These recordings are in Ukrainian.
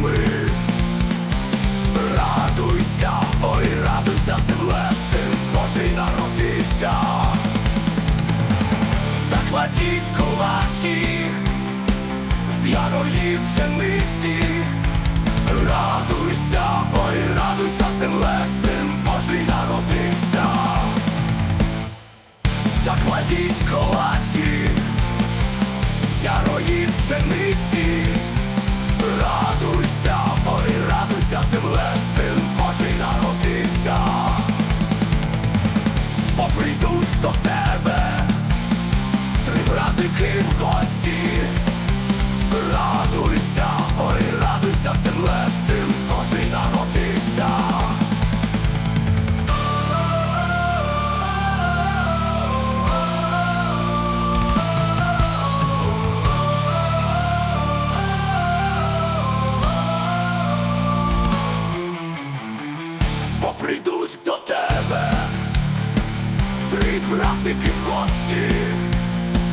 Килимами. Радуйся, ой, радуйся, земле, син Божий народився. Та кладіть кулачі з ярої пшениці. Радуйся, ой, радуйся, земле, син Божий народився. Та кладіть колачі з ярої пшениці. Радуйся, земле, син Божий народився. Бо прийдуть до тебе три праздники в. Три праздники в гості.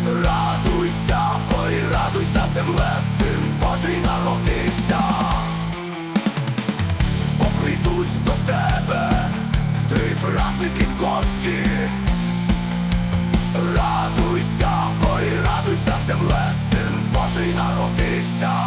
Радуйся, ой, радуйся, земле, син Божий народився. Бо прийдуть до тебе три праздники в гості. Радуйся, ой, радуйся, земле, син Божий народився.